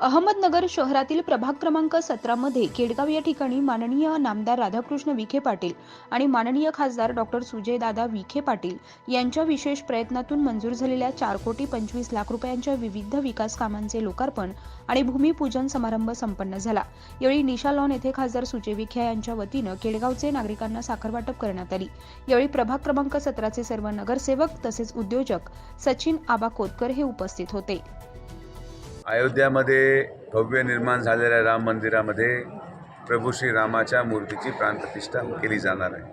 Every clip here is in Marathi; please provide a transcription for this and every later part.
अहमदनगर शहरातील प्रभाग क्रमांक सतरामध्ये केडगाव या ठिकाणी माननीय नामदार राधाकृष्ण विखे पाटील आणि माननीय खासदार डॉक्टर सुजयदादा विखे पाटील यांच्या विशेष प्रयत्नातून मंजूर झालेल्या चार कोटी पंचवीस लाख रुपयांच्या विविध विकास कामांचे लोकार्पण आणि भूमिपूजन समारंभ संपन्न झाला. यावेळी निशा लॉन येथे खासदार सुजय विखे यांच्या वतीनं केडगावचे नागरिकांना साखर वाटप करण्यात आली. यावेळी प्रभाग क्रमांक सतराचे सर्व नगरसेवक तसेच उद्योजक सचिन आबा कोतकर हे उपस्थित होते. अयोध्यामध्ये भव्य निर्माण झालेल्या राम मंदिरामध्ये प्रभू श्री रामाच्या मूर्तीची प्राणप्रतिष्ठा केली जाणार आहे.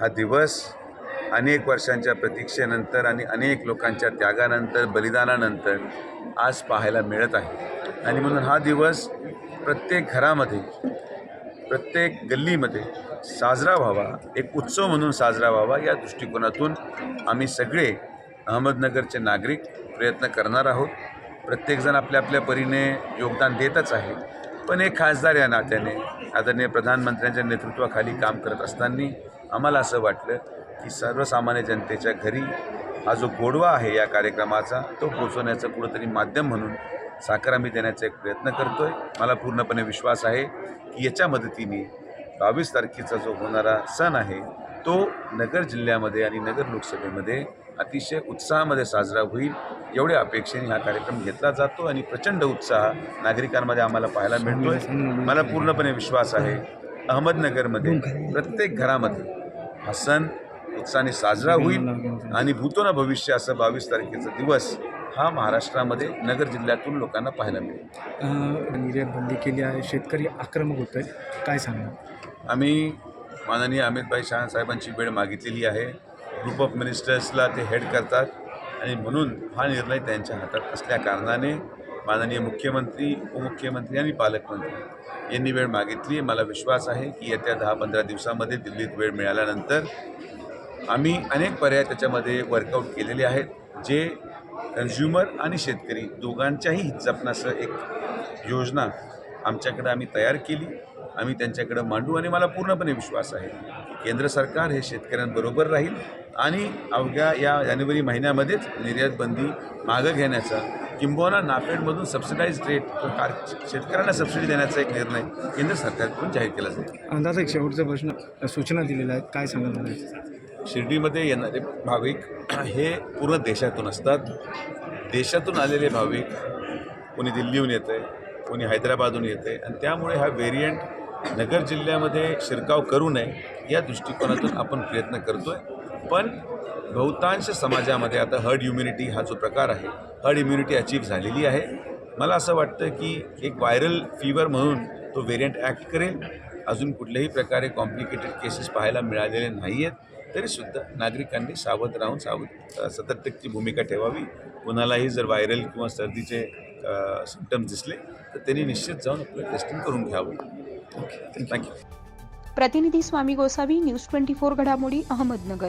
हा दिवस अनेक वर्षांच्या प्रतीक्षेनंतर आणि अनेक लोकांच्या त्यागानंतर बलिदानानंतर आज पाहायला मिळत आहे. आणि म्हणून हा दिवस प्रत्येक घरामध्ये प्रत्येक गल्लीमध्ये साजरा व्हावा एक उत्सव म्हणून साजरा व्हावा या दृष्टिकोनातून आम्ही सगळे अहमदनगरचे नागरिक प्रयत्न करणार आहोत. प्रत्येकजण आपल्या आपल्या परीने योगदान देतच आहे. पण एक खासदार या नात्याने आदरणीय प्रधानमंत्र्यांच्या नेतृत्वाखाली काम करत असताना आम्हाला असं वाटलं की सर्वसामान्य जनतेच्या घरी हा जो गोडवा आहे या कार्यक्रमाचा तो पोचवण्याचं कुठंतरी माध्यम म्हणून साखर आम्ही देण्याचा एक प्रयत्न करतो आहे मला पूर्णपणे विश्वास आहे की याच्या मदतीने बावीस तारखेचा जो होणारा सण आहे तो नगर जिल्ह्यामध्ये आणि नगर लोकसभेमध्ये अतिशय उत्साहामध्ये साजरा होईल एवढ्या अपेक्षेने हा कार्यक्रम घेतला जातो आणि प्रचंड उत्साह नागरिकांमध्ये आम्हाला पाहायला मिळतोय. मला पूर्णपणे विश्वास आहे अहमदनगरमध्ये प्रत्येक घरामध्ये हा सण उत्साहाने साजरा होईल आणि भूतो ना भविष्य असं बावीस तारखेचा दिवस हा महाराष्ट्रामध्ये नगर जिल्ह्यातून लोकांना पाहायला मिळेल. निर्यात बंदी केली आहे. शेतकरी आक्रमक होत आहेत. काय सांगणार? आम्ही माननीय अमितभाई शहा साहेबांची वेळ मागितलेली आहे. ग्रुप ऑफ मिनिस्टर्सला ते हेड करतात. आणि म्हणून हा निर्णय त्यांच्या हातात असल्या कारणाने माननीय मुख्यमंत्री उपमुख्यमंत्री आणि पालकमंत्री यांनी वेळ मागितली. मला विश्वास आहे की येत्या दहा पंधरा दिवसामध्ये दिल्लीत वेळ मिळाल्यानंतर आम्ही अनेक पर्याय त्याच्यामध्ये वर्कआउट केलेले आहेत जे कन्झ्युमर आणि शेतकरी दोघांच्याही हित जपण्याचं एक योजना आमच्याकडं आम्ही तयार केली. आम्ही त्यांच्याकडं मांडू आणि मला पूर्णपणे विश्वास आहे की केंद्र सरकार हे शेतकऱ्यांबरोबर राहील. आणि अवघ्या या जानेवारी महिन्यामध्येच निर्यात बंदी मागं घेण्याचा किंबहुना नाफेडमधून सबसिडाईज रेट कार शेतकऱ्यांना सबसिडी देण्याचा एक निर्णय केंद्र सरकारकडून जाहीर केला जाईल. अंदाज एक शेवटचा प्रश्न सूचना दिलेल्या आहेत. काय सांगणार शिर्डीमध्ये येणारे भाविक हे पूर्ण देशातून असतात. देशातून आलेले भाविक कोणी दिल्लीहून येतं आहे कोणी हैदराबादहून येतं आहे आणि त्यामुळे हा व्हेरियंट नगर जिल्ह्यामध्ये शिरकाव करू नये या दृष्टिकोनातून आपण प्रयत्न करतो आहे पण बहुतांश समाजामध्ये आता हर्ड इम्युनिटी हा जो प्रकार आहे. हर्ड इम्युनिटी अचीव झालेली आहे. मला असं वाटतं की एक व्हायरल फीवर म्हणून तो व्हेरियंट ॲक्ट करेल. अजून कुठल्याही प्रकारे कॉम्प्लिकेटेड केसेस पाहायला मिळालेले नाही आहेत तरीसुद्धा नागरिकांनी सावध राहून सावध सतर्कतेची भूमिका ठेवावी. कुणालाही जर व्हायरल किंवा सर्दीचे सिम्टम्स दिसले तर त्यांनी निश्चित जाऊन आपलं टेस्टिंग करून घ्यावं. थँक्यू प्रतिनिधी Swami Gosavi news twenty four घडामोडी अहमदनगर.